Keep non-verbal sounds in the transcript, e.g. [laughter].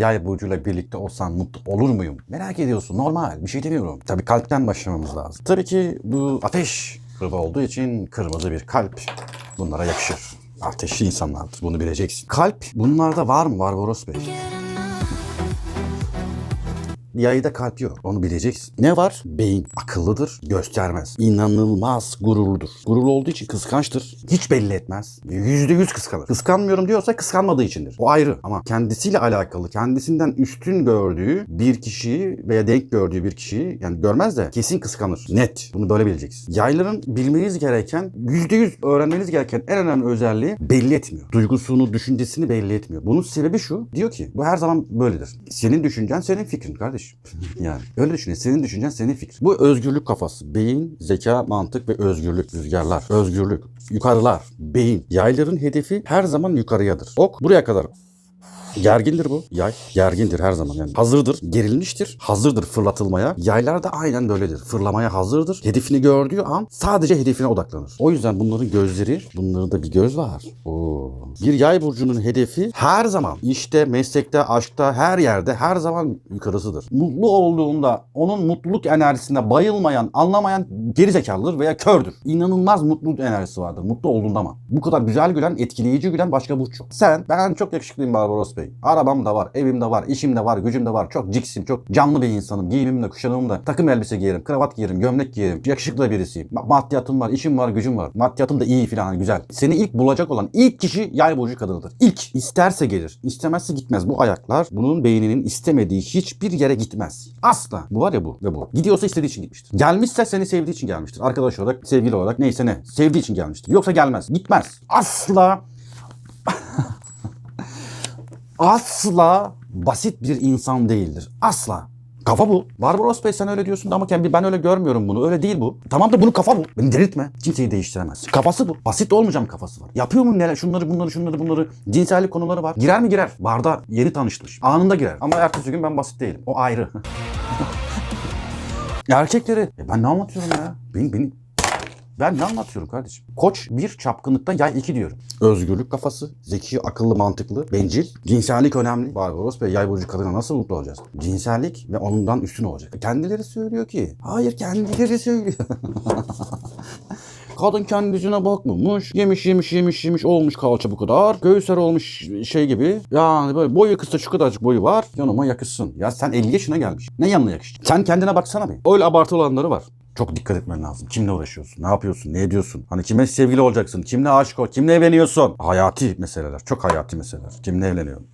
yay burcuyla birlikte olsam mutlu olur muyum? Merak ediyorsun. Normal. Bir şey demiyorum. Tabii kalpten başlamamız lazım. Tabii ki bu ateş grubu olduğu için kırmızı bir kalp bunlara yakışır. Ateşli insanlardır. Bunu bileceksin. Kalp bunlarda var mı Barbaros Bey? Yayda kalp yok. Onu bileceksin. Ne var? Beyin. Akıllıdır. Göstermez. İnanılmaz gururludur. Gururlu olduğu için kıskançtır. Hiç belli etmez. Yüzde yüz kıskanır. Kıskanmıyorum diyorsa kıskanmadığı içindir. O ayrı. Ama kendisiyle alakalı, kendisinden üstün gördüğü bir kişiyi veya denk gördüğü bir kişiyi yani görmez de kesin kıskanır. Net. Bunu böyle bileceksin. Yayların bilmeniz gereken, yüzde yüz öğrenmeniz gereken en önemli özelliği belli etmiyor. Duygusunu, düşüncesini belli etmiyor. Bunun sebebi şu. Diyor ki bu her zaman böyledir. Senin düşüncen senin fikrin kardeşim. [laughs] yani öyle düşün. Senin düşüncen senin fikrin. Bu özgürlük kafası. Beyin, zeka, mantık ve özgürlük. Rüzgarlar. Özgürlük. Yukarılar. Beyin. Yayların hedefi her zaman yukarıyadır. Ok buraya kadar Gergindir bu. Yay gergindir her zaman yani. Hazırdır, gerilmiştir, hazırdır fırlatılmaya. Yaylar da aynen böyledir. Fırlamaya hazırdır. Hedefini gördüğü an sadece hedefine odaklanır. O yüzden bunların gözleri, bunların da bir göz var. Oo. Bir yay burcunun hedefi her zaman işte, meslekte, aşkta, her yerde her zaman yukarısıdır. Mutlu olduğunda onun mutluluk enerjisine bayılmayan, anlamayan geri zekalıdır veya kördür. İnanılmaz mutluluk enerjisi vardır. Mutlu olduğunda ama. Bu kadar güzel gülen, etkileyici gülen başka burç yok. Sen, ben çok yakışıklıyım Barbaros Bey. Arabam da var, evim de var, işim de var, gücüm de var. Çok ciksim, çok canlı bir insanım. Giyimim de, kuşanımım da. Takım elbise giyerim, kravat giyerim, gömlek giyerim. Yakışıklı birisiyim. Ma- maddiyatım var, işim var, gücüm var. Maddiyatım da iyi filan güzel. Seni ilk bulacak olan ilk kişi yay burcu kadınıdır. İlk. isterse gelir. istemezse gitmez. Bu ayaklar bunun beyninin istemediği hiçbir yere gitmez. Asla. Bu var ya bu ve bu. Gidiyorsa istediği için gitmiştir. Gelmişse seni sevdiği için gelmiştir. Arkadaş olarak, sevgili olarak neyse ne. Sevdiği için gelmiştir. Yoksa gelmez. Gitmez. Asla asla basit bir insan değildir. Asla. Kafa bu. Barbaros Bey sen öyle diyorsun da ama kendi ben öyle görmüyorum bunu. Öyle değil bu. Tamam da bunun kafa bu. Beni delirtme. Kimseyi değiştiremez. Kafası bu. Basit olmayacağım kafası var. Yapıyor mu neler? Şunları bunları şunları bunları. Cinsellik konuları var. Girer mi girer? Barda yeni tanışmış. Anında girer. Ama ertesi gün ben basit değilim. O ayrı. [laughs] Erkekleri. E ben ne anlatıyorum ya? Beni, beni, ben ne anlatıyorum kardeşim? Koç bir çapkınlıkta yay iki diyorum. Özgürlük kafası, zeki, akıllı, mantıklı, bencil. Cinsellik önemli. Barbaros Bey yay burcu kadına nasıl mutlu olacağız? Cinsellik ve ondan üstün olacak. Kendileri söylüyor ki. Hayır kendileri söylüyor. [laughs] Kadın kendisine bakmamış. Yemiş yemiş yemiş yemiş olmuş kalça bu kadar. Göğüsler olmuş şey gibi. Yani böyle boyu kısa şu kadarcık boyu var. Yanıma yakışsın. Ya sen 50 yaşına gelmiş. Ne yanına yakışacak? Sen kendine baksana bir. Öyle abartı olanları var. Çok dikkat etmen lazım. Kimle uğraşıyorsun? Ne yapıyorsun? Ne ediyorsun? Hani kime sevgili olacaksın? Kimle aşık ol? Kimle evleniyorsun? Hayati meseleler. Çok hayati meseleler. Kimle evleniyorsun?